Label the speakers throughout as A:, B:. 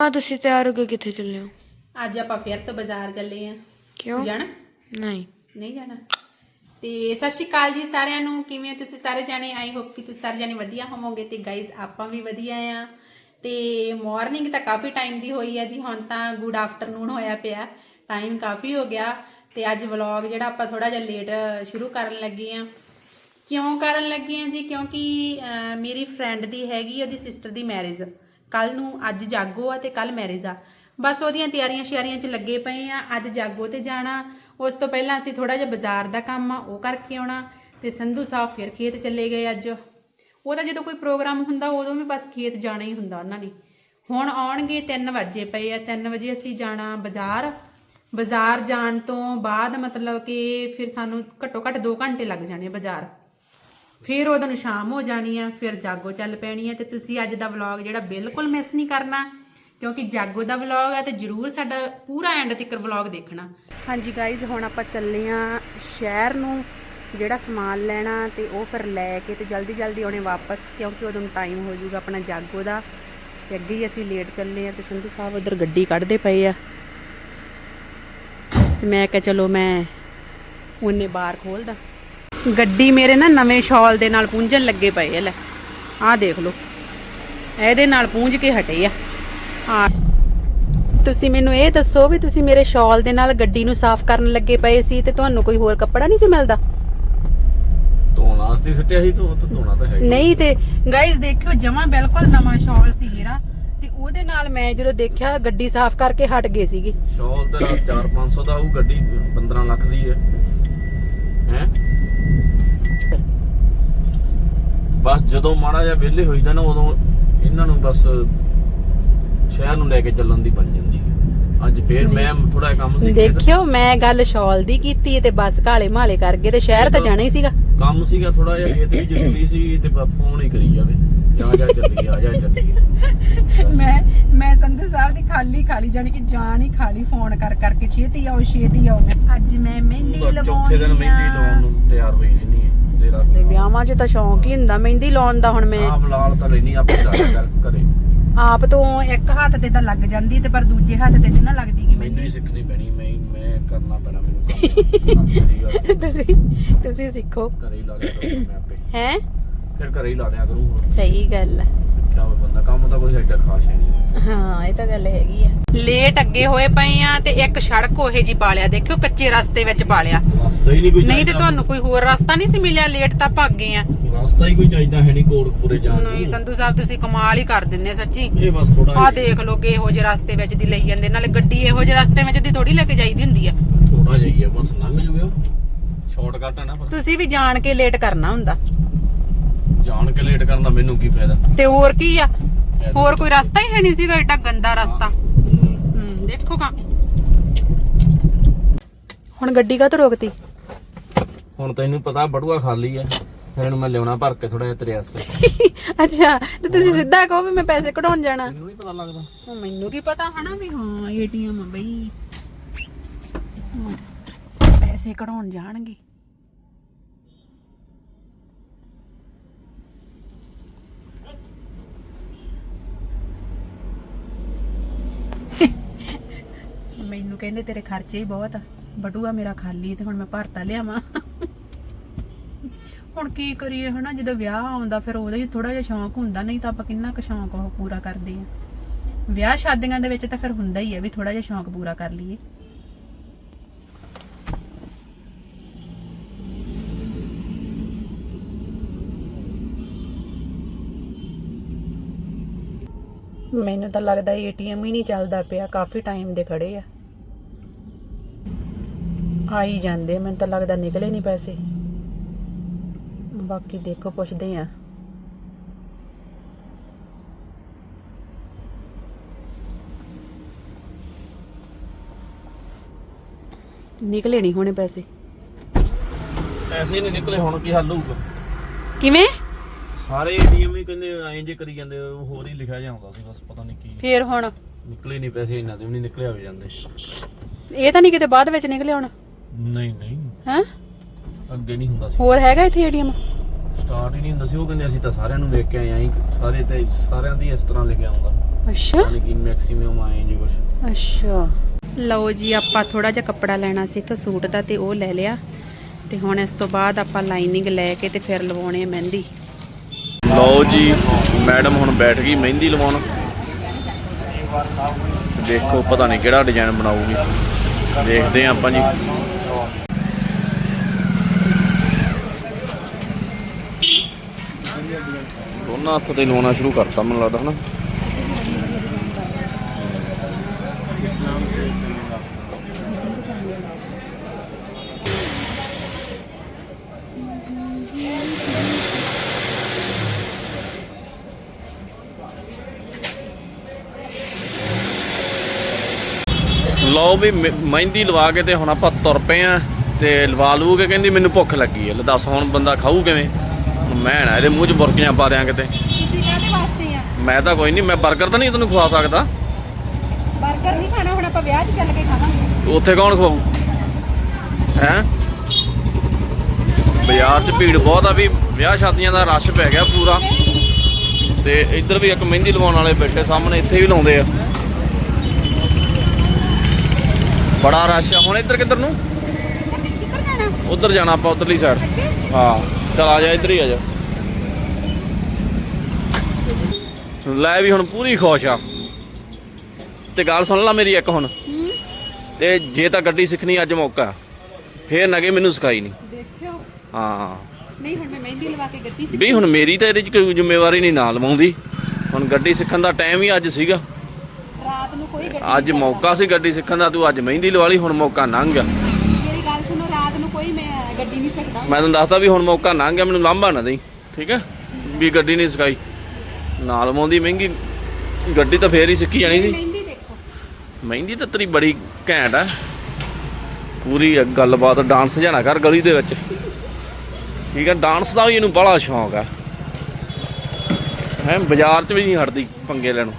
A: ਹਾਂ ਤੁਸੀਂ ਤਿਆਰ ਹੋ ਕੇ ਕਿੱਥੇ ਚੱਲੇ ਹੋ?
B: ਅੱਜ ਆਪਾਂ ਫਿਰ ਤੋਂ ਬਾਜ਼ਾਰ ਚੱਲੇ ਆਂ।
A: ਕਿਉਂ?
B: ਜਾਣਾ?
A: ਨਹੀਂ।
B: ਨਹੀਂ ਜਾਣਾ। ਤੇ ਸਤਿ ਸ਼੍ਰੀ ਅਕਾਲ ਜੀ ਸਾਰਿਆਂ ਨੂੰ। ਕਿਵੇਂ ਹੋ ਤੁਸੀਂ ਸਾਰੇ ਜਾਣੇ? ਆਈ ਹੋਪ ਕਿ ਤੁਸੀਂ ਸਾਰੇ ਜਾਣੇ ਵਧੀਆ ਹੋਵੋਗੇ ਤੇ ਗਾਇਜ਼ ਆਪਾਂ ਵੀ ਵਧੀਆ ਆ। ਤੇ ਮਾਰਨਿੰਗ ਤਾਂ ਕਾਫੀ ਟਾਈਮ ਦੀ ਹੋਈ ਆ ਜੀ। ਹੁਣ ਤਾਂ ਗੁੱਡ ਆਫਟਰਨੂਨ ਹੋਇਆ ਪਿਆ। ਟਾਈਮ ਕਾਫੀ ਹੋ ਗਿਆ। ਤੇ ਅੱਜ ਵਲੌਗ ਜਿਹੜਾ ਆਪਾਂ ਥੋੜਾ ਜਿਹਾ ਲੇਟ ਸ਼ੁਰੂ ਕਰਨ ਲੱਗੇ ਆ। ਕਿਉਂ ਕਰਨ ਲੱਗੇ ਆ ਜੀ? ਕਿਉਂਕਿ ਮੇਰੀ ਫਰੈਂਡ ਦੀ ਹੈਗੀ ਉਹਦੀ ਸਿਸਟਰ ਦੀ ਮੈਰਿਜ ਕੱਲ ਨੂੰ ਅੱਜ ਜਾਗੋ ਆ ਤੇ ਕੱਲ ਮੈਰਿਜ ਆ। ਬਸ ਉਹਦੀਆਂ ਤਿਆਰੀਆਂ ਸ਼ਿਆਰੀਆਂ 'ਚ ਲੱਗੇ ਪਏ ਆ, ਅੱਜ ਜਾਗੋ ਤੇ ਜਾਣਾ। ਉਸ ਤੋਂ ਪਹਿਲਾਂ ਅਸੀਂ ਥੋੜਾ ਜਿਹਾ ਬਾਜ਼ਾਰ ਦਾ ਕੰਮ ਆ, ਉਹ ਕਰਕੇ ਆਉਣਾ ਤੇ ਸੰਧੂ ਸਾਹਿਬ ਫਿਰ ਖੇਤ ਚੱਲੇ ਗਏ ਅੱਜ। ਉਹਦਾ ਜਦੋਂ ਕੋਈ ਪ੍ਰੋਗਰਾਮ ਹੁੰਦਾ, ਉਦੋਂ ਵੀ ਬਸ ਖੇਤ ਜਾਣਾ ਹੀ ਹੁੰਦਾ ਉਹਨਾਂ ਨੇ। ਹੁਣ ਆਉਣਗੇ 3 ਵਜੇ ਪਏ ਆ 3 ਵਜੇ ਅਸੀਂ ਜਾਣਾ ਬਾਜ਼ਾਰ। ਬਾਜ਼ਾਰ ਜਾਣ ਤੋਂ ਬਾਅਦ ਮਤਲਬ ਕਿ ਫਿਰ ਸਾਨੂੰ ਘੱਟੋ ਘੱਟ 2 ਘੰਟੇ ਲੱਗ ਜਾਣੇ ਬਾਜ਼ਾਰ। ਫਿਰ ਉਹਦੋਂ ਨੂੰ ਸ਼ਾਮ ਹੋ ਜਾਣੀ ਆ, ਫਿਰ ਜਾਗੋ ਚੱਲ ਪੈਣੀ ਆ ਤੇ ਤੁਸੀਂ ਅੱਜ ਦਾ ਵਲੌਗ ਜਿਹੜਾ ਬਿਲਕੁਲ ਮਿਸ ਨਹੀਂ ਕਰਨਾ, ਕਿਉਂਕਿ ਜਾਗੋ ਦਾ ਵਲੌਗ ਆ ਤੇ ਜਰੂਰ ਸਾਡਾ ਪੂਰਾ ਐਂਡ ਤੱਕ ਵਲੌਗ ਦੇਖਣਾ। ਹਾਂਜੀ ਗਾਇਜ਼ ਹੁਣ ਆਪਾਂ ਚੱਲੇ ਆ ਸ਼ਹਿਰ ਨੂੰ, ਜਿਹੜਾ ਸਮਾਨ ਲੈਣਾ ਤੇ ਉਹ ਫਿਰ ਲੈ ਕੇ ਤੇ ਜਲਦੀ ਜਲਦੀ ਆਉਣੇ ਵਾਪਸ, ਕਿਉਂਕਿ ਉਦੋਂ ਟਾਈਮ ਹੋ ਜਾਊਗਾ ਆਪਣਾ ਜਾਗੋ ਦਾ। ਤੇ ਅੱਗੇ ਹੀ ਅਸੀਂ ਲੇਟ ਚੱਲੇ ਆ ਤੇ ਸੰਧੂ ਸਾਹਿਬ ਉਧਰ ਗੱਡੀ ਕੱਢਦੇ ਪਏ ਆ। ਤੇ ਮੈਂ ਕਿਹਾ ਚਲੋ ਮੈਂ ਉਹਨੇ ਬਾਹਰ ਖੋਲਦਾ। ਗੱਡੀ ਮੇਰੇ ਨਾ ਨਵੇਂ ਸ਼ਾਲ ਦੇ ਨਾਲ ਪੂੰਝਣ ਲੱਗੇ ਪਏ ਆ ਲੈ। ਆਹ ਦੇਖ ਲਓ। ਇਹਦੇ ਨਾਲ ਪੂੰਝ ਕੇ ਹਟੇ ਆ। ਆ ਤੁਸੀਂ ਮੈਨੂੰ ਇਹ ਦੱਸੋ ਵੀ ਤੁਸੀਂ ਮੇਰੇ ਸ਼ਾਲ ਦੇ ਨਾਲ ਗੱਡੀ ਨੂੰ ਸਾਫ਼ ਕਰਨ ਲੱਗੇ ਪਏ ਸੀ ਤੇ ਤੁਹਾਨੂੰ ਕੋਈ ਹੋਰ ਕੱਪੜਾ ਨਹੀਂ ਸੀ ਮਿਲਦਾ?
C: ਧੋਣ ਵਾਸਤੇ ਸਿੱਟਿਆ ਸੀ ਤੂੰ ਤਾਂ ਧੋਣਾ ਤਾਂ ਹੈ।
B: ਨਹੀਂ ਤੇ ਗਾਇਜ਼ ਦੇਖਿਓ ਜਮਾ ਬਿਲਕੁਲ ਨਵਾਂ ਸ਼ਾਲ ਸੀ ਮੇਰਾ ਤੇ ਉਹਦੇ ਨਾਲ ਮੈਂ ਜਦੋਂ ਦੇਖਿਆ ਗੱਡੀ ਸਾਫ਼ ਕਰਕੇ ਹਟ ਗਏ ਸੀਗੇ।
C: ਸ਼ਾਲ ਤੇਰਾ 4-500 ਦਾ ਉਹ ਗੱਡੀ 15 ਲੱਖ ਦੀ ਹੈ। ਹੈ? ਬਸ ਜਦੋਂ ਮਾੜਾ ਜਿਹਾ ਵਿਹਲੇ ਹੋਈਦਾ ਨਾ ਉਦੋਂ ਇਹਨਾਂ ਨੂੰ ਬਸ ਸ਼ਹਿਰ ਨੂੰ ਲੈ ਕੇ ਚੱਲਣ ਦੀ ਬਣ ਜਾਂਦੀ ਹੈ। ਅੱਜ ਫੇਰ ਮੈਂ ਥੋੜਾ ਕੰਮ ਸੀ ਖੇਤ।
B: ਦੇਖਿਓ ਮੈਂ ਗੱਲ ਸ਼ਾਲ ਦੀ ਕੀਤੀ ਤੇ ਬਸ ਕਾਲੇ ਮਾਲੇ ਕਰ ਗਏ ਤੇ ਸ਼ਹਿਰ ਤਾਂ ਜਾਣਾ ਹੀ ਸੀਗਾ।
C: ਕੰਮ ਸੀਗਾ ਥੋੜਾ ਜਿਹਾ ਖੇਤ ਵੀ ਜ਼ਰੂਰੀ ਸੀ ਤੇ ਬਸ ਫੋਨ ਹੀ ਕਰੀ ਜਾਵੇ। ਜਾ ਜਾ ਚੱਲੀ ਆ ਜਾ ਚੱਲੀ।
B: ਮੈਂ ਮੈਂ ਸੰਧੂ ਸਾਹਿਬ ਦੀ ਖਾਲੀ ਖਾਲੀ ਜਾਨੀ ਕਿ ਜਾਨ ਹੀ ਖਾਲੀ ਫੋਨ ਕਰ ਕਰਕੇ ਛੇਤੀ ਆਓ ਛੇਤੀ ਆਓ। ਅੱਜ ਮੈਂ ਮਹਿੰਦੀ
C: ਚੌਥੇ
B: ਲਵਾਉਣੀ
C: ਦਿਨ ਮਹਿੰਦੀ ਲਾਉਣ ਨੂੰ ਤਿਆਰ ਹੋਈ ਰਹਿਣੀ ਹੈ। ਤੇਰਾ
B: ਤੇ ਵਿਆਹਾਂ 'ਚ ਤਾਂ ਸ਼ੌਂਕ ਹੀ ਹੁੰਦਾ ਮਹਿੰਦੀ ਲਾਉਣ ਦਾ ਹੁਣ ਮੈਂ
C: ਆਪ ਲਾਲ ਤਾਂ ਲੈਣੀ ਆਪੇ ਜਾ ਕੇ ਕਰ
B: ਆਪ ਤੋਂ ਇੱਕ ਹੱਥ ਤੇ ਤਾਂ ਲੱਗ ਜਾਂਦੀ ਤੇ ਪਰ ਦੂਜੇ ਹੱਥ ਤੇ ਨਹੀਂ ਨਾ ਲੱਗਦੀ ਕਿ
C: ਮੈਨੂੰ ਹੀ ਸਿੱਖਣੀ ਪੈਣੀ ਮੈਂ ਮੈਂ ਕਰਨਾ ਪੈਣਾ ਮੈਨੂੰ।
B: ਤੁਸੀਂ ਤੁਸੀਂ ਸਿੱਖੋ।
C: ਘਰੇ ਹੀ ਲਾ ਦਿਆ ਕਰੂੰ ਮੈਂ ਆਪੇ।
B: ਹੈ?
C: ਫਿਰ ਘਰੇ ਹੀ ਲਾ ਦਿਆ ਕਰੂੰ
B: ਸਹੀ ਗੱਲ ਹੈ।
C: ਸਿੱਖਿਆ ਹੋਵੇ ਬੰਦਾ ਕੰਮ ਤਾਂ ਕੋਈ ਐਡਾ ਖਾਸ ਹੈ ਨਹੀਂ।
B: ਹਾਂ ਇਹ ਤਾਂ ਗੱਲ ਹੈਗੀ ਆ। ਲੇਟ ਅੱਗੇ ਹੋਏ ਪਏ ਆ ਤੇ ਇੱਕ ਸੜਕ ਉਹੇ ਜੀ ਪਾਲਿਆ ਦੇਖਿਓ ਕੱਚੇ ਰਸਤੇ ਵਿੱਚ ਪਾਲਿਆ।
C: ਰਸਤਾ ਹੀ ਨਹੀਂ ਕੋਈ
B: ਨਹੀਂ ਤੇ
C: ਚਾਹੀਦਾ।
B: ਤੁਹਾਨੂੰ ਕੋਈ ਹੋਰ ਰਸਤਾ ਨਹੀਂ ਸੀ ਮਿਲਿਆ? ਲੇਟ ਤਾਂ ਭੱਗ ਗਏ ਆ।
C: ਰਸਤਾ ਹੀ ਕੋਈ ਚਾਹੀਦਾ ਹੈ ਨਹੀਂ ਕੋੜ ਪੂਰੇ ਜਾਣ
B: ਨਹੀਂ ਸੰਧੂ ਸਾਹਿਬ ਤੁਸੀਂ ਕਮਾਲ ਹੀ ਕਰ ਦਿੰਦੇ ਸੱਚੀ।
C: ਇਹ ਬਸ ਥੋੜਾ
B: ਆਹ ਦੇਖ ਲੋ ਕਿ ਇਹੋ ਜਿਹੇ ਰਸਤੇ ਵਿੱਚ ਦੀ ਲਈ ਜਾਂਦੇ ਨਾਲੇ ਗੱਡੀ ਇਹੋ ਜਿਹੇ ਰਸਤੇ ਵਿੱਚ ਦੀ ਥੋੜੀ ਲੈ ਕੇ ਜਾਈਦੀ ਹੁੰਦੀ ਆ।
C: ਥੋੜਾ ਜਾਈਏ ਬਸ ਲੰਘ ਜੂਗੇ ਸ਼ਾਰਟਕਟ ਹੈ ਨਾ ਪਰ
B: ਤੁਸੀਂ ਵੀ ਜਾਣ ਕੇ ਲੇਟ ਕਰਨਾ ਹੁੰਦਾ।
C: ਜਾਣ ਕੇ ਲੇਟ ਕਰਨ ਦਾ ਮੈਨੂੰ ਕੀ ਫਾਇਦਾ?
B: ਤੇ ਹੋਰ ਕੀ ਆ? ਹੋਰ ਕੋਈ ਰਸਤਾ ਹੀ ਹੈ ਨਹੀਂ ਸੀਗਾ ਏਡਾ ਗੰਦਾ ਰਸਤਾ। ਹੂੰ ਦੇਖੋ ਕਾ। ਹੁਣ ਗੱਡੀ ਕਾ ਰੋਕਤੀ?
C: ਹੁਣ ਤੈਨੂੰ ਪਤਾ ਬੜੂਆ ਖਾਲੀ ਹੈ ਫਿਰ ਇਹਨੂੰ ਮੈਂ ਲਿਆਉਣਾ ਭਰ ਕੇ ਥੋੜਾ ਜਿਹਾ ਤੇਰੇ ਵਾਸਤੇ।
B: ਅੱਛਾ ਤੇ ਤੁਸੀਂ ਸਿੱਧਾ ਕਹੋ ਵੀ ਮੈਂ ਪੈਸੇ ਕਢਾਉਣ ਜਾਣਾ।
C: ਤੈਨੂੰ ਨਹੀਂ ਪਤਾ ਲੱਗਦਾ।
B: ਹੁਣ ਮੈਨੂੰ ਕੀ ਪਤਾ ਹਨਾ ਵੀ ਹਾਂ ਏਟੀਐਮ ਆ ਬਈ। ਪੈਸੇ ਕਢਾਉਣ ਜਾਣਗੇ। ਮੈਨੂੰ ਕਹਿੰਦੇ ਤੇਰੇ ਖਰਚੇ ਹੀ ਬਹੁਤ ਆ। ਬਟੂਆ ਮੇਰਾ ਖਾਲੀ ਤੇ ਹੁਣ ਮੈਂ ਭਰਤਾ ਲਿਆਵਾਂ। ਹੁਣ ਕੀ ਕਰੀਏ ਹਨਾ, ਜਦੋਂ ਵਿਆਹ ਆਉਂਦਾ ਫਿਰ ਉਹਦਾ ਹੀ ਥੋੜਾ ਜਿਹਾ ਸ਼ੌਂਕ ਹੁੰਦਾ, ਨਹੀਂ ਤਾਂ ਆਪਾਂ ਕਿੰਨਾ ਕੁ ਸ਼ੌਂਕ ਉਹ ਪੂਰਾ ਕਰਦੇ ਆ। ਵਿਆਹ ਸ਼ਾਦੀਆਂ ਦੇ ਵਿੱਚ ਤਾਂ ਫਿਰ ਹੁੰਦਾ ਹੀ ਹੈ ਵੀ ਥੋੜਾ ਜਿਹਾ ਸ਼ੌਂਕ ਪੂਰਾ ਕਰ ਲਈਏ। ਮੈਨੂੰ ਤਾਂ ਲੱਗਦਾ ਏਟੀਐਮ ਹੀ ਨਹੀਂ ਚੱਲਦਾ ਪਿਆ, ਕਾਫੀ ਟਾਈਮ ਦੇ ਖੜੇ ਆ। ਆਈ ਜਾਂਦੇ ਮੈਨੂੰ ਤਾਂ ਲੱਗਦਾ ਨਿਕਲੇ ਨਹੀਂ ਪੈਸੇ। ਬਾਕੀ ਦੇਖੋ ਪੁੱਛਦੇ ਆ। ਨਿਕਲੇ ਨਹੀਂ ਹੋਣੇ ਪੈਸੇ।
C: ਐਸੇ ਨਹੀਂ ਨਿਕਲੇ ਹੁਣ ਕੀ ਹੱਲ ਹੋਊਗਾ?
B: ਕਿਵੇਂ?
C: ਸਾਰੇ ਏਟੀਐਮ ਹੀ ਕਹਿੰਦੇ ਐਂ ਜੇ ਕਰੀ ਜਾਂਦੇ ਉਹ ਹੋਰ ਹੀ ਲਿਖਿਆ ਜਾਂਦਾ ਸੀ ਬਸ ਪਤਾ ਨਹੀਂ ਕੀ।
B: ਫੇਰ ਹੁਣ?
C: ਨਿਕਲੇ ਨਹੀਂ ਪੈਸੇ ਇਹਨਾਂ ਦੇ ਵੀ ਨਹੀਂ ਨਿਕਲੇ ਆਵੇ ਜਾਂਦੇ।
B: ਇਹ ਤਾਂ ਨਹੀਂ ਕਿਤੇ ਬਾਅਦ ਵਿੱਚ ਨਿਕਲੇ ਹੁਣ।
C: ਨਹੀਂ ਨਹੀਂ।
B: ਹੈ?
C: ਅੱਗੇ ਨਹੀਂ ਹੁੰਦਾ ਸੀ।
B: ਹੋਰ ਹੈਗਾ ਇੱਥੇ ਏਟੀਐਮ?
C: ਸਟਾਰਟ ਹੀ ਨਹੀਂ ਹੁੰਦਾ ਸੀ। ਉਹ ਕਹਿੰਦੇ ਅਸੀਂ ਤਾਂ ਸਾਰਿਆਂ ਨੂੰ ਵੇਖ ਕੇ ਆਏ ਆਂ ਸਾਰੇ ਤੇ ਸਾਰਿਆਂ ਦੀ ਇਸ ਤਰ੍ਹਾਂ ਲਿਖਿਆ ਹੁੰਦਾ
B: ਅੱਛਾ।
C: ਯਾਨੀ ਕਿ ਮੈਕਸਿਮਮ ਆਏ ਜੀ ਕੁਛ।
B: ਅੱਛਾ। ਲਓ ਜੀ ਆਪਾਂ ਥੋੜਾ ਜਿਹਾ ਕੱਪੜਾ ਲੈਣਾ ਸੀ ਤਾਂ ਸੂਟ ਦਾ ਤੇ ਉਹ ਲੈ ਲਿਆ। ਤੇ ਹੁਣ ਇਸ ਤੋਂ ਬਾਅਦ ਆਪਾਂ ਲਾਈਨਿੰਗ ਲੈ ਕੇ ਤੇ ਫਿਰ ਲਵਾਉਣੇ ਆ ਮਹਿੰਦੀ।
C: ਲਓ ਜੀ ਮੈਡਮ ਹੁਣ ਬੈਠ ਗਈ ਮਹਿੰਦੀ ਲਵਾਉਣ। ਦੇਖੋ ਪਤਾ ਨਹੀਂ ਕਿਹੜਾ ਡਿਜ਼ਾਈਨ ਬਣਾਉਗੀ ਦੇਖਦੇ ਹਾਂ ਆਪਾਂ ਜੀ। ਦੋਨਾਂ ਹੱਥ ਤੇ ਲਵਾਉਣਾ ਸ਼ੁਰੂ ਕਰਤਾ ਮੈਨੂੰ ਲੱਗਦਾ ਹਨਾ। ਲਓ ਵੀ ਮਹਿੰਦੀ ਲਵਾ ਕੇ ਤੇ ਹੁਣ ਆਪਾਂ ਤੁਰ ਪਏ ਆ ਤੇ ਲਵਾ ਲੂ ਕੇ ਕਹਿੰਦੀ ਮੈਨੂੰ ਭੁੱਖ ਲੱਗੀ ਹੈ। ਲੈ ਦੱਸ ਹੁਣ ਬੰਦਾ ਖਾਊ ਕਿਵੇਂ? ਮੈਂ ਨਾ ਇਹਦੇ ਮੂੰਹ 'ਚ ਬੁਰਕੀਆਂ ਪਾ ਦਿਆਂ ਕਿਤੇ।
B: ਤੁਸੀਂ ਕਾਹਦੇ ਵਾਸਤੇ ਆ?
C: ਮੈਂ ਤਾਂ ਕੋਈ ਨਹੀਂ ਮੈਂ 버ਗਰ ਤਾਂ ਨਹੀਂ ਤੈਨੂੰ ਖਵਾ ਸਕਦਾ।
B: 버ਗਰ ਨਹੀਂ ਖਾਣਾ ਹੁਣ ਆਪਾਂ ਵਿਆਹ 'ਚ ਚੱਲ ਕੇ ਖਾਵਾਂਗੇ।
C: ਉੱਥੇ ਕੌਣ ਖਵਾਊ? ਹੈ? ਬਾਜ਼ਾਰ 'ਚ ਭੀੜ ਬਹੁਤ ਆ ਵੀ ਵਿਆਹ ਸ਼ਾਦੀਆਂ ਦਾ ਰਸ਼ ਪੈ ਗਿਆ ਪੂਰਾ। ਤੇ ਇੱਧਰ ਵੀ ਇੱਕ ਮਹਿੰਦੀ ਲਵਾਉਣ ਵਾਲੇ ਬੈਠੇ ਸਾਹਮਣੇ ਇੱਥੇ ਵੀ ਲਾਉਂਦੇ ਆ। ਬੜਾ ਰਸ਼ ਆ। ਹੁਣ ਇੱਧਰ ਕਿੱਧਰ ਨੂੰ? ਉਧਰ ਜਾਣਾ ਆਪਾਂ ਉਧਰਲੀ ਸਾਈਡ ਹਾਂ। ਚਲ ਆ ਜਾ ਇੱਧਰ ਹੀ ਆ ਜਾ। ਲੈ ਵੀ ਹੁਣ ਪੂਰੀ ਖੁਸ਼ ਆ। ਤੇ ਗੱਲ ਸੁਣ ਲੈ ਮੇਰੀ ਇੱਕ ਹੁਣ। ਤੇ ਜੇ ਤਾਂ ਗੱਡੀ ਸਿੱਖਣੀ ਅੱਜ ਮੌਕਾ ਫੇਰ ਨਗੇ ਮੈਨੂੰ ਸਿਖਾਈ ਨਹੀਂ
B: ਦੇਖਿਓ।
C: ਹਾਂ।
B: ਨਹੀਂ ਹੁਣ ਮੈਂ ਮਹਿੰਦੀ ਲਵਾ ਕੇ ਗੱਡੀ
C: ਵੀ ਹੁਣ ਮੇਰੀ ਤਾਂ ਇਹਦੇ 'ਚ ਕੋਈ ਜ਼ਿੰਮੇਵਾਰੀ ਨਹੀਂ ਨਾਲ ਲਵਾਉਂਦੀ। ਹੁਣ ਗੱਡੀ ਸਿੱਖਣ ਦਾ ਟਾਈਮ ਹੀ ਅੱਜ ਸੀਗਾ।
B: ਰਾਤ ਨੂੰ ਕੋਈ ਗੱਡੀ
C: ਅੱਜ ਮੌਕਾ ਸੀ ਗੱਡੀ ਸਿੱਖਣ ਦਾ ਤੂੰ ਅੱਜ ਮਹਿੰਦੀ ਲਵਾ ਲਈ ਹੁਣ ਮੌਕਾ ਲੰਘ ਗਿਆ
B: ਮੇਰੀ ਗੱਲ ਸੁਣੋ ਰਾਤ ਨੂੰ ਕੋਈ ਮੈਂ ਗੱਡੀ ਨਹੀਂ ਸਕਦਾ
C: ਮੈਂ ਤੁਹਾਨੂੰ ਦੱਸਦਾ ਵੀ ਹੁਣ ਮੌਕਾ ਲੰਘ ਗਿਆ ਮੈਨੂੰ ਲਾਂਭਾ ਨਾ ਦੇਈ। ਠੀਕ ਹੈ? ਵੀ ਗੱਡੀ ਨਹੀਂ ਸਿਖਾਈ। ਨਾਲ ਮੋਂਦੀ ਮਹਿੰਗੀ ਗੱਡੀ ਤਾਂ ਫੇਰ ਹੀ ਸਿੱਖੀ ਜਾਣੀ ਸੀ।
B: ਮਹਿੰਦੀ ਦੇਖੋ।
C: ਮਹਿੰਦੀ ਤਾਂ ਤੇਰੀ ਬੜੀ ਘੈਂਟ ਆ। ਪੂਰੀ ਗੱਲਬਾਤ ਡਾਂਸ ਜਾਣਾ ਕਰ ਗਲੀ ਦੇ ਵਿੱਚ। ਠੀਕ ਹੈ ਡਾਂਸ ਦਾ ਵੀ ਇਹਨੂੰ ਬੜਾ ਸ਼ੌਂਕ ਆ। ਹੈ ਬਾਜ਼ਾਰ 'ਚ ਵੀ ਨਹੀਂ ਹਟਦੀ ਪੰਗੇ ਲੈਣੋਂ।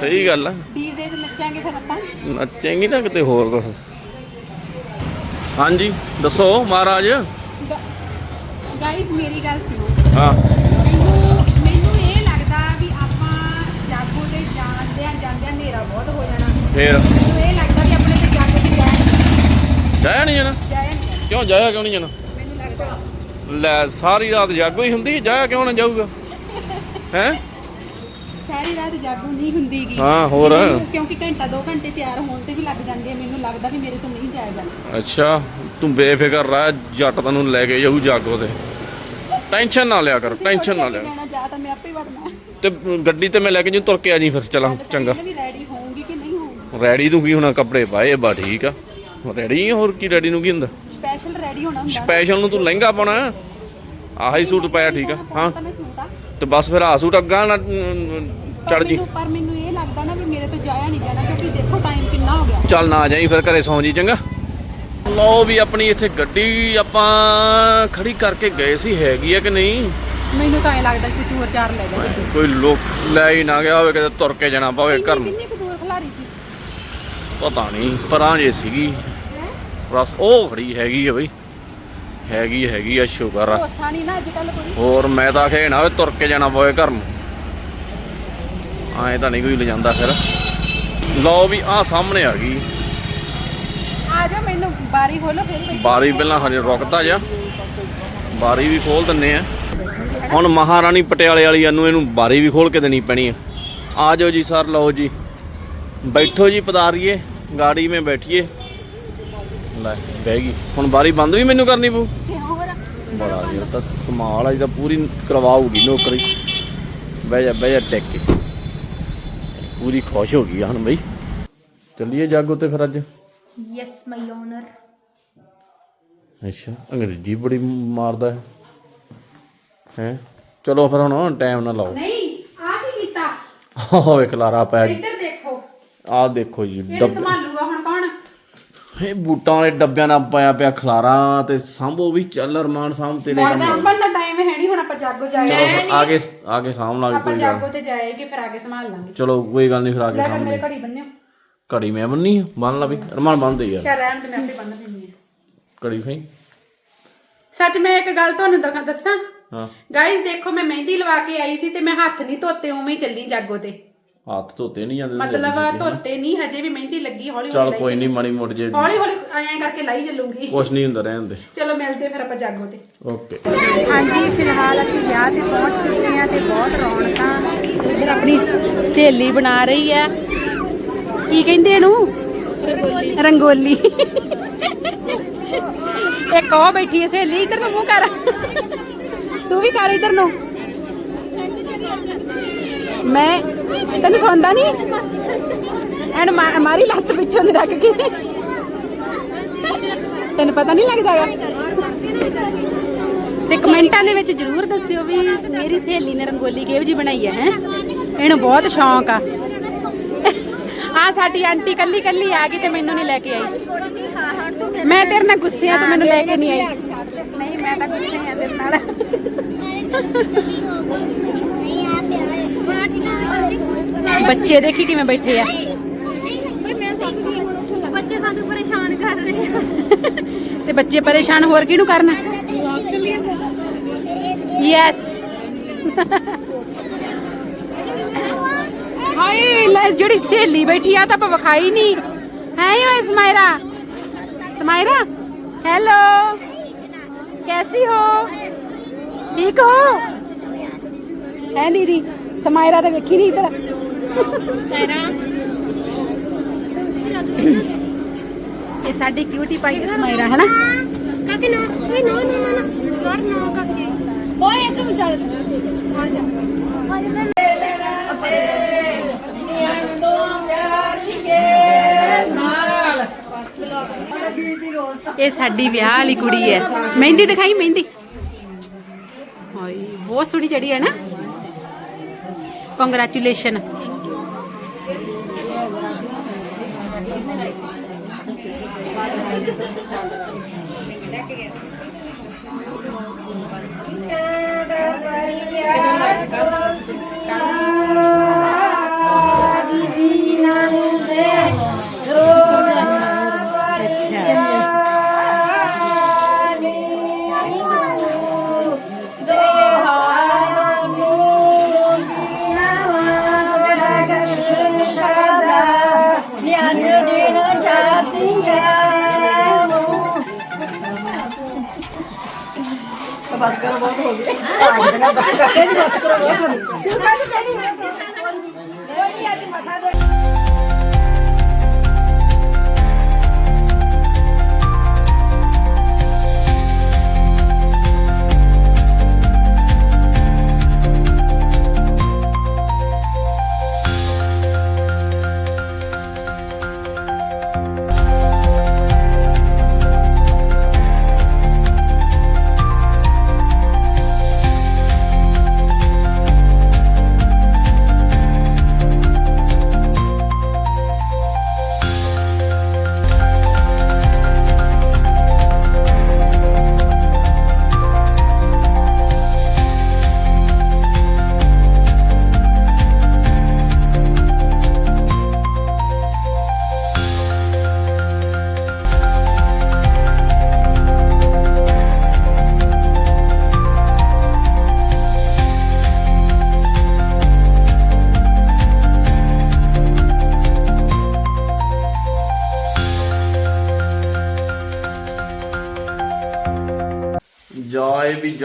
C: ਸਹੀ ਗੱਲ ਆ।
B: ਡੀਜੇ ਤੇ ਨੱਚਾਂਗੇ ਫਿਰ ਆਪਾਂ।
C: ਨੱਚੇਂਗੀ ਨਾ ਕਿਤੇ ਹੋਰ ਕੁਛ। ਹਾਂਜੀ ਦੱਸੋ ਮਹਾਰਾਜ।
B: ਗਾਇਸ ਮੇਰੀ ਗੱਲ ਸੁਣੋ।
C: ਹਾਂ।
B: ਮੈਨੂੰ ਮੈਨੂੰ ਇਹ ਲੱਗਦਾ ਵੀ ਆਪਾਂ ਜਾਗੋ ਤੇ ਜਾਂਦੇ ਆ ਜਾਂਦੇ ਆ ਹਨੇਰਾ ਬਹੁਤ ਹੋ ਜਾਣਾ।
C: ਫੇਰ?
B: ਮੈਨੂੰ ਇਹ ਲੱਗਦਾ ਵੀ ਆਪਣੇ ਤੇ ਜਾਗੋ ਤੇ ਜਾਇਆ
C: ਨਹੀਂ ਜਾਣਾ।
B: ਜਾਇਆ ਨਹੀਂ
C: ਕਿਉਂ ਜਾਇਆ ਕਿਉਂ ਨਹੀਂ ਜਾਣਾ?
B: ਮੈਨੂੰ ਲੱਗਦਾ।
C: ਲੈ ਸਾਰੀ ਰਾਤ ਜਾਗੋ ਹੀ ਹੁੰਦੀ ਜਾਇਆ ਕਿਉਂ ਨਾ ਜਾਊਗਾ? ਹੈ?
B: ਸਾਰੀ ਰਾਤ ਜਾਗੋ ਨਹੀਂ ਹੁੰਦੀਗੀ
C: ਹਾਂ, ਹੋਰ?
B: ਕਿਉਂਕਿ ਘੰਟਾ 2 ਘੰਟੇ ਤਿਆਰ ਹੋਣ ਤੇ ਵੀ ਲੱਗ ਜਾਂਦੇ ਆ ਮੈਨੂੰ ਲੱਗਦਾ ਵੀ ਮੇਰੇ ਤੋਂ ਨਹੀਂ ਜਾਇਆ
C: ਅੱਛਾ ਤੂੰ ਬੇਫਿਕਰ ਰਹਿ ਜੱਟ ਤੈਨੂੰ ਲੈ ਕੇ ਜਾਊ ਜਾਗੋ ਤੇ ਟੈਨਸ਼ਨ ਨਾ ਲਿਆ ਕਰ
B: ਤੁਸੀਂ
C: ਟੈਨਸ਼ਨ ਨਾ ਲਿਆ
B: ਜਾਣਾ ਜਾਂ ਤਾਂ ਮੈਂ ਆਪੇ ਵੜਨਾ।
C: ਤੇ ਗੱਡੀ ਤੇ ਮੈਂ ਲੈ ਕੇ ਜੂ ਤੁਰ ਕੇ ਆ ਜੀ ਫਿਰ ਚਲਾਂ ਚੰਗਾ।
B: ਵੀ ਰੈਡੀ ਹੋਊਂਗੀ ਕਿ ਨਹੀਂ ਹੋਊਂਗੀ?
C: ਰੈਡੀ ਤੂੰ ਕੀ ਹੋਣਾ ਕੱਪੜੇ ਪਾਏ ਬਾ ਠੀਕ ਆ। ਰੈਡੀ ਹੋਰ ਕੀ ਰੈਡੀ ਨੂੰ ਕੀ ਹੁੰਦਾ?
B: ਸਪੈਸ਼ਲ ਰੈਡੀ ਹੋਣਾ ਹੁੰਦਾ ਨਾ।
C: ਸਪੈਸ਼ਲ ਨੂੰ ਤੂੰ ਲਹਿੰਗਾ ਪਾਉਣਾ ਆਹੀ ਸੂਟ ਪਾਇਆ ਠੀਕ ਆ ਹਾਂ।
B: ਤਾਂ ਮੈਂ ਸੂਟ ਆ।
C: ਤੇ ਬਸ ਫਿਰ ਆ ਸੂਟ ਅੱਗਾ ਨਾ ਚੜ ਜੀ।
B: ਪਰ ਮੈਨੂੰ ਇਹ ਲੱਗਦਾ ਨਾ ਵੀ ਮੇਰੇ ਤੋਂ ਜਾਇਆ ਨਹੀਂ ਜਾਣਾ ਕਿਉਂਕਿ ਦੇਖੋ ਟਾਈਮ ਕਿੰਨਾ ਹੋ ਗਿਆ।
C: ਚੱਲ ਨਾ ਜਾਈ ਫਿਰ ਘਰੇ ਸੌਂ ਜੀ ਚੰਗਾ। ਲਓ ਵੀ ਆਪਣੀ ਇੱਥੇ ਗੱਡੀ ਆਪਾਂ ਖੜੀ ਕਰਕੇ ਗਏ ਸੀ ਹੈਗੀ ਆ ਕਿ ਨਹੀਂ?
B: ਮੈਨੂੰ ਤਾਂ ਐ ਲੱਗਦਾ ਕਿ ਚੋਰ ਚਾਰ ਲੈ ਗਏ
C: ਕੋਈ ਲੋਕ ਲੈ ਹੀ ਨਾ ਗਿਆ ਹੋਵੇ ਕਿਤੇ ਤੁਰ ਕੇ ਜਾਣਾ ਪਵੇ ਘਰ ਨੂੰ।
B: ਕਿੰਨੀ ਕੁ ਦੂਰ ਖਲਾਰੀ ਸੀ?
C: ਪਤਾ ਨਹੀਂ ਪਰਾਂ ਜੇ ਸੀਗੀ। ਬਸ ਉਹ ਖੜੀ ਹੈਗੀ ਆ ਬਈ। ਹੈਗੀ ਹੈਗੀ ਆ ਸ਼ੁਕਰ ਆ।
B: ਭਰੋਸਾ ਨਹੀਂ ਨਾ ਅੱਜ ਕੱਲ ਕੋਈ।
C: ਹੋਰ ਮੈਂ ਤਾਂ ਨਾ ਹੋਵੇ ਤੁਰ ਕੇ ਜਾਣਾ ਪਵੇ ਘਰ ਨੂੰ। ਐਂ ਤਾਂ ਨਹੀਂ ਕੋਈ ਲਿਜਾਂਦਾ ਫਿਰ। ਲਓ ਵੀ ਆਹ ਸਾਹਮਣੇ ਆ ਗਈ।
B: ਆ ਜਾ ਮੈਨੂੰ ਬਾਰੀ ਖੋਲੋ ਫਿਰ ਬੈਠੀ
C: ਬਾਰੀ ਪਹਿਲਾਂ ਹਜੇ ਰੁਕਦਾ ਜਾ। ਬਾਰੀ ਵੀ ਖੋਲ ਦਿੰਨੇ ਆ। ਹੁਣ ਮਹਾਰਾਣੀ ਪਟਿਆਲੇ ਵਾਲੀ ਨੂੰ ਇਹਨੂੰ ਬਾਰੀ ਵੀ ਖੋਲ ਕੇ ਦੇਣੀ ਪੈਣੀ ਆ। ਆ ਜਾਓ ਜੀ ਸਰ ਲਓ ਜੀ। ਬੈਠੋ ਜੀ ਪਦਾਰੀਏ ਗਾੜੀ ਮੇ ਬੈਠੀਏ। ਲੈ ਬਹਿ ਗਈ। ਹੁਣ ਬਾਰੀ ਬੰਦ ਵੀ ਮੈਨੂੰ ਕਰਨੀ ਪਊ।
B: ਤੇ ਹੋਰ?
C: ਬੜਾ ਯਾਰ ਤਾਂ ਕਮਾਲ ਆ ਜੀ ਤਾਂ ਪੂਰੀ ਕਰਵਾਉਗੀ ਨੌਕਰੀ। ਬਹਿ ਜਾ ਬਹਿ ਜਾ ਟੈਕ ਕੇ। ਪੂਰੀ ਖੁਸ਼ ਹੋ ਗਈ ਆ ਹੁਣ ਬਈ। ਚੱਲੀਏ ਜਾਗੋ ਤੇ ਫਿਰ ਅੱਜ?
B: ਯੈਸ ਮਾਈ ਓਨਰ
C: ਅੱਛਾ ਅੰਗਰੇਜ਼ੀ ਬੜੀ ਮਾਰਦਾ ਹੈ। ਹੈ? ਚਲੋ ਫਿਰ ਹੁਣ ਟਾਈਮ ਨਾ ਲਾਓ।
B: ਨਹੀਂ ਆ ਕੀ ਕੀਤਾ?
C: ਹੋਵੇ ਖਲਾਰਾ ਪੈ ਗਿਆ
B: ਇੱਧਰ ਦੇਖੋ।
C: ਆਹ ਦੇਖੋ ਜੀ
B: ਇਹ
C: ਡੱਬੇ
B: ਸੰਭਾਲੂਗਾ ਹੁਣ ਕੌਣ
C: ਇਹ ਬੂਟਾਂ ਵਾਲੇ ਡੱਬਿਆਂ ਨਾਲ ਪਾਇਆ ਪਿਆ ਖਲਾਰਾ ਤੇ ਸਾਂਭੋ ਵੀ ਚੱਲ ਰਮਾਨ ਸਾਂਭ ਤੇਰੇ
B: ਮੈਂ
C: ਕੰਮ
B: ਸੰਭਾਲਣ ਦਾ ਟਾਈਮ ਹੈ ਨਹੀਂ ਹੁਣ ਆਪਾਂ ਜਾਗੋ
C: ਚਲੋ
B: ਜਾਏ
C: ਫਿਰ ਆਗੇ ਆਗੇ ਸਾਂਭ ਲਾਂਗੇ ਕੋਈ ਗੱਲ
B: ਜਾਗੋ ਤੇ ਜਾਏਗੇ ਫਿਰ ਆਗੇ ਸੰਭਾਲ ਲਾਂਗੇ।
C: ਚਲੋ ਕੋਈ ਗੱਲ ਨਹੀਂ ਫਿਰ ਆਗੇ
B: ਲੈ
C: ਸਾਂਭ
B: ਮੇਰੇ ਘੜੀ ਬੰਨਿਓ।
C: ਘੜੀ ਮੈਂ ਬੰਨੀ ਬੰਨ ਲਾ ਵੀ। ਰਮਾਨ ਬੰਨ ਦੇ ਯਾਰ।
B: ਕਿਆ ਰਹਿਣ ਤੇ ਮੈਂ ਆਪੇ ਬੰਨ ਦਿੰਦੀ
C: ਘੜੀ ਫਈ।
B: ਸੱਚ ਮੈਂ ਇੱਕ ਗੱਲ ਤੁਹਾਨੂੰ ਦੱਸਾਂ?
C: ਹਾਂ।
B: ਗਾਇਸ ਦੇਖੋ ਮੈਂ ਮਹਿੰਦੀ ਲਵਾ ਕੇ ਆਈ ਸੀ ਤੇ ਮੈਂ ਹੱਥ ਨਹੀਂ ਧੋਤੇ ਉਵੇਂ ਹੀ ਚੱਲੀ ਜਾਗੋ ਤੇ।
C: ਹੱਥ ਧੋਤੇ ਨਹੀਂ ਜਾਂਦੇ
B: ਮਤਲਬ ਧੋਤੇ ਨਹੀਂ ਹਜੇ ਵੀ ਮਹਿੰਦੀ ਲੱਗੀ ਹੌਲੀ
C: ਚੱਲ
B: ਹੌਲੀ
C: ਕੋਈ ਨਹੀਂ ਮਾੜੀ ਮੋੜ ਜੇ
B: ਹੌਲੀ ਹੌਲੀ ਐਂ ਕਰਕੇ ਲਾਈ ਚੱਲੂਗੀ।
C: ਕੁਛ ਨਹੀਂ ਹੁੰਦਾ ਰਹਿਣ ਦੇ।
B: ਚਲੋ ਮਿਲਦੇ ਫਿਰ ਆਪਾਂ ਜਾਗੋ ਤੇ।
C: ਓਕੇ।
B: ਹਾਂਜੀ ਫਿਲਹਾਲ ਅਸੀਂ ਵਿਆਹ ਤੇ ਪਹੁੰਚ ਚੁੱਕੇ ਹਾਂ ਤੇ ਬਹੁਤ ਰੌਣਕਾਂ ਇੱਧਰ ਆਪਣੀ ਸਹੇਲੀ ਬਣਾ ਰਹੀ ਹੈ। ਕੀ ਕਹਿੰਦੇ ਇਹਨੂੰ? ਰੰਗੋਲੀ। ਇੱਕ ਉਹ ਬੈਠੀ ਹੈ ਸਹੇਲੀ ਇੱਧਰ ਨੂੰ ਮੂੰਹ ਕਰ। ਤੂੰ ਵੀ ਕਰ ਇੱਧਰ ਨੂੰ। ਮੈਂ ਤੈਨੂੰ ਸੁਣਦਾ ਨਹੀਂ ਐਨ ਮਾਰੀ ਲੱਤ ਪਿੱਛੋਂ ਦੀ ਰੱਖ ਕੇ। ਤੈਨੂੰ ਪਤਾ ਨਹੀਂ ਲੱਗਦਾਗਾ ਤੇ ਕਮੈਂਟਾਂ ਦੇ ਵਿੱਚ ਜਰੂਰ ਦੱਸਿਓ ਵੀ ਮੇਰੀ ਸਹੇਲੀ ਨੇ ਰੰਗੋਲੀ ਕਿਹੋ ਜੀ ਬਣਾਈ ਹੈ ਹੈ? ਇਹਨੂੰ ਬਹੁਤ ਸ਼ੌਂਕ ਆ। ਆ ਸਾਡੀ ਆਂਟੀ ਕੱਲੀ ਕੱਲੀ ਆ ਗਈ ਤੇ ਮੈਨੂੰ ਨਹੀਂ ਲੈ ਕੇ ਆਈ। ਮੈਂ ਤੇਰੇ ਨਾਲ ਗੁੱਸੇ ਆ ਤੂੰ ਮੈਨੂੰ ਲੈ ਕੇ ਨਹੀਂ ਆਈ। ਨਹੀਂ, ਮੈਂ ਤਾਂ ਗੁੱਸੇ ਆ ਤੇਰੇ ਨਾਲ। ਬੱਚੇ ਦੇਖੀ ਕਿਵੇਂ ਬੈਠੇ ਆ?
D: ਬੱਚੇ ਸਾਨੂੰ ਪਰੇਸ਼ਾਨ ਕਰ ਰਹੇ ਆ।
B: ਤੇ ਬੱਚੇ ਪਰੇਸ਼ਾਨ ਹੋਰ ਕਿਹਨੂੰ ਕਰਨਾ? ਯੈਸ ਹਾਏ ਲੈ ਜਿਹੜੀ ਸਹੇਲੀ ਬੈਠੀ ਆ ਤਾਂ ਵਿਖਾਈ ਨਹੀਂ। ਹੈ ਓਏ ਸਮਾਇਰਾ। ਸਮਾਇਰਾ ਹੈਲੋ ਕੈਸੀ ਹੋ? ਠੀਕ ਹੋ? ਹੈ ਦੀਦੀ। ਸਮਾਇਰਾ ਤਾਂ ਵੇਖੀ ਨਹੀਂ ਇਧਰ। ਇਹ ਸਾਡੀ ਕਿਊਟੀ ਪਾਈ ਸਮਾਇਰਾ ਹੈ ਨਾ
D: ਕਾਕੇ ਨਾ ਓਏ ਨਾ ਨਾ ਨਾ ਯਾਰ ਨਾ ਕਾਕੇ। ਓਏ ਇੱਕ ਵਿਚਾਰ ਆ ਜਾ।
B: ਇਹ ਸਾਡੀ ਵਿਆਹ ਵਾਲੀ ਕੁੜੀ ਹੈ। ਮਹਿੰਦੀ ਦਿਖਾਈ ਮਹਿੰਦੀ। ਹਾਏ ਬਹੁਤ ਸੋਹਣੀ ਚੜੀ ਹੈ ਨਾ। ਕੰਗ੍ਰੈਚੁਲੇਸ਼ਨ ਅੱਛਾ
C: ਬਹੁਤ ਹੋ ਵੀ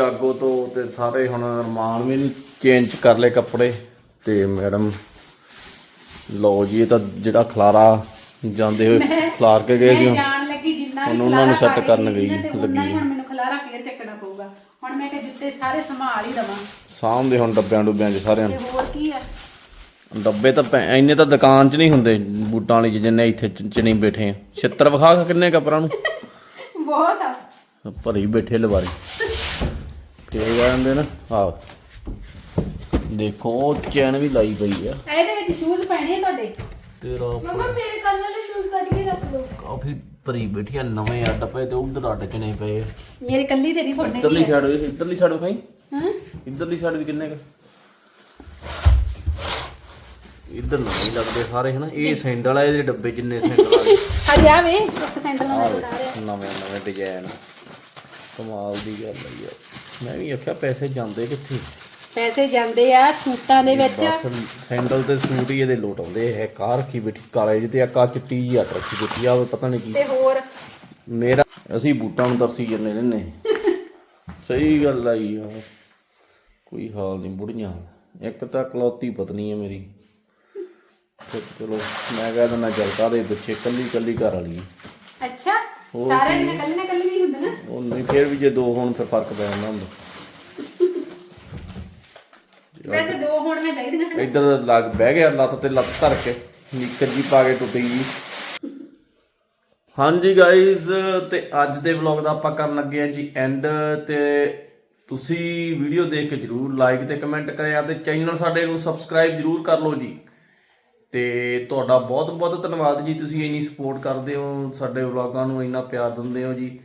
C: ਜਾਗੋ ਤੋਂ ਤੇ ਸਾਰੇ ਹੁਣ ਅਰਮਾਨ ਵੀ ਚੇਂਜ ਕਰ ਲਏ ਕੱਪੜੇ ਤੇ ਮੈਡਮ ਲਓ ਜੀ ਇਹ ਤਾਂ ਜਿਹੜਾ ਖਲਾਰਾ ਜਾਂਦੇ ਹੋਏ ਖਲਾਰ ਕੇ ਗਏ ਸੀ
B: ਮੈਂ ਜਾਣ ਲੱਗੀ ਜਿੰਨਾ
C: ਹੁਣ ਉਹਨਾਂ ਨੂੰ
B: ਖਲਾਰਾ
C: set
B: ਪਾ ਕੇ
C: ਕਰਨ
B: ਗਈ ਸੀ ਨਾ
C: ਗਈ,
B: ਤੇ ਉਨਾ ਹੀ
C: ਲੱਗੀ।
B: ਹੁਣ ਮੈਨੂੰ ਖਲਾਰਾ ਫੇਰ ਚੱਕਣਾ ਪਊਗਾ। ਹੁਣ ਮੈਂ ਕਿ ਜੁੱਤੇ ਸਾਰੇ ਸੰਭਾਲ ਹੀ ਦਵਾਂ
C: ਸਾਹਮਣੇ ਹੁਣ ਡੱਬਿਆਂ ਡੁੱਬਿਆਂ 'ਚ ਸਾਰਿਆਂ
B: ਤੇ
C: ਨੂੰ
B: ਹੋਰ ਕੀ ਆ?
C: ਡੱਬੇ ਤਾਂ ਪੈ- ਇੰਨੇ ਤਾਂ ਦੁਕਾਨ 'ਚ ਨਹੀਂ ਹੁੰਦੇ ਬੂਟਾਂ ਵਾਲੀ 'ਚ ਜਿੰਨੇ ਇੱਥੇ ਚ ਚ ਨਹੀਂ ਬੈਠੇ। ਆ ਛਿੱਤਰ ਵਿਖਾ ਕਿੰਨੇ ਕੱਪੜਾਂ ਨੂੰ?
B: ਬਹੁਤ ਆ।
C: ਭਰੀ ਬੈਠੇ ਲਵਾਰੀ। ਫੇਰ ਜਾਂਦੇ ਨਾ। ਆਹ। ਦੇਖੋ ਚੈਨ ਵੀ ਲਾਈ ਪਈ ਆ।
B: ਇਹਦੇ ਵਿੱਚ ਸ਼ੂਜ਼ ਪੈਣੇ ਆ ਤੁਹਾਡੇ?
C: ਤੇਰਾ
D: ਮਮਾ ਮੇਰੇ ਕੱਲ ਵਾਲੇ ਸ਼ੂਜ਼ ਕਰਕੇ ਰੱਖ ਲਓ
C: ਕਾਫੀ ਭਰੀ ਬੈਠੀਆਂ ਨਵੇਂ ਅੱਡ ਪਏ ਤੇ ਉਧਰ ਅੱਡ ਨਹੀਂ ਪਏ
B: ਮੇਰੇ ਕੱਲੀ ਤੇ ਨਹੀਂ ਫੋੜਨੇ
C: ਇੱਧਰਲੀ ਸਾਈਡ ਵੀ ਇੱਧਰਲੀ ਸਾਈਡ ਵਿਖਾਈ?
B: ਹਾਂ?
C: ਇੱਧਰਲੀ ਸਾਈਡ ਵੀ ਕਿੰਨੇ ਕ? ਇੱਧਰ ਨਵੇਂ ਲੱਗਦੇ ਸਾਰੇ ਹਨਾ? ਇਹ ਸੈਂਡਲ ਆ ਇਹਦੇ ਡੱਬੇ ਜਿੰਨੇ ਸੈਂਡਲ ਆ ਗਏ
B: ਹਜੇ ਆ ਵੇ ਇੱਕ ਸੈਂਡਲ ਨਾਲ ਰਿਹਾ।
C: ਨਵੇਂ ਨਵੇਂ ਡਿਜ਼ਾਈਨ ਕਮਾਲ ਦੀ ਗੱਲ ਹੈ ਯਾਰ। ਮੈਂ ਵੀ ਆਖਿਆ ਪੈਸੇ ਜਾਂਦੇ ਕਿੱਥੇ?
B: ਪੈਸੇ ਜਾਂਦੇ ਆ ਸੂਟਾਂ ਦੇ ਵਿੱਚ।
C: ਸੈਂਡਲ ਤੇ ਸੂਟ ਹੀ ਇਹਦੇ ਲੋਟ ਆਉਂਦੇ ਇਹ ਕਾਰ ਰੱਖੀ ਬੈਠੀ ਕਾਲੇ ਜਿਹੇ ਤੇ ਆ ਕਾ ਚਿੱਟੀ ਜੀ ਹੱਟ ਰੱਖੀ ਬੈਠੀ ਆ ਪਤਾ ਨਹੀਂ ਕੀ।
B: ਤੇ ਹੋਰ?
C: ਮੇਰਾ ਅਸੀਂ ਬੂਟਾਂ ਨੂੰ ਤਰਸੀ ਜੰਨੇ ਨੇ ਸਹੀ ਗੱਲ ਆ ਯਾਰ ਕੋਈ ਹਾਲ ਨਹੀਂ ਬੁੜੀਆਂ ਇੱਕ ਤਾਂ ਕਲੌਤੀ ਪਤਨੀ ਹੈ ਮੇਰੀ। ਚਲੋ ਮੈਂ ਕਹਿ ਦਿੰਦਾ ਜਲਤਾ ਦੇ ਪਿੱਛੇ ਕੱਲੀ ਕੱਲੀ ਘਰ ਵਾਲੀ ਹੈ।
B: ਅੱਛਾ ਸਾਰੇ ਦਿਨ ਕੱਲੇ ਨਾ ਕੱਲੇ ਨਹੀਂ ਹੁੰਦੇ ਨਾ?
C: ਉਹ ਨਹੀਂ ਫਿਰ ਵੀ ਜੇ ਦੋ ਹੋਣ ਫਿਰ ਫ਼ਰਕ ਪੈ ਜਾਂਦਾ ਹੁੰਦਾ।
B: ਵੈਸੇ ਦੋ ਹੋਣੀਆਂ ਚਾਹੀਦੀਆਂ ਹਨ
C: ਇੱਧਰ ਲੱਗ ਬਹਿ ਗਿਆ ਲੱਤ ਤੇ ਲੱਤ ਧਰ ਕੇ। ਨਿੱਕਰ ਜੀ ਪਾ ਕੇ ਟੁੱਟੀ ਜੀ। ਹਾਂਜੀ ਗਾਇਜ਼ ਤੇ ਅੱਜ ਦੇ ਵਲੌਗ ਦਾ ਆਪਾਂ ਕਰਨ ਲੱਗੇ ਆ ਜੀ ਐਂਡ ਤੇ ਤੁਸੀਂ ਵੀਡੀਓ ਦੇਖ ਕੇ ਜਰੂਰ ਲਾਈਕ ਤੇ ਕਮੈਂਟ ਕਰਿਆ ਤੇ ਚੈਨਲ ਸਾਡੇ ਨੂੰ ਸਬਸਕ੍ਰਾਈਬ ਜਰੂਰ ਕਰ ਲਓ ਜੀ। ਤੇ ਤੁਹਾਡਾ ਬਹੁਤ ਬਹੁਤ ਧੰਨਵਾਦ ਜੀ ਤੁਸੀਂ ਇੰਨੀ ਸਪੋਰਟ ਕਰਦੇ ਹੋ ਸਾਡੇ ਵਲੌਗਾਂ ਨੂੰ ਇੰਨਾ ਪਿਆਰ ਦਿੰਦੇ ਹੋ ਜੀ।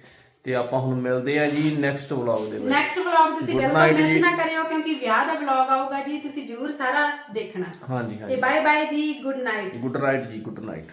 C: ਤੇ ਆਪਾਂ ਹੁਣ ਮਿਲਦੇ ਆ ਜੀ ਨੈਕਸਟ ਵਲੌਗ ਦੇ ਵਿੱਚ।
B: ਨੈਕਸਟ ਵਲੌਗ ਤੁਸੀਂ
C: Good
B: ਬਿਲਕੁਲ
C: night
B: ਮਿਸ
C: ਜੀ।
B: ਨਾ ਕਰਿਓ ਕਿਉਂਕਿ ਵਿਆਹ ਦਾ ਵਲੌਗ ਆਊਗਾ ਜੀ ਤੁਸੀਂ ਜਰੂਰ ਸਾਰਾ ਦੇਖਣਾ।
C: ਹਾਂਜੀ
B: ਤੇ
C: ਹਾਂਜੀ।
B: ਬਾਏ ਬਾਏ ਜੀ ਗੁੱਡ ਨਾਈਟ
C: ਗੁੱਡ ਨਾਈਟ ਜੀ ਗੁੱਡ ਨਾਈਟ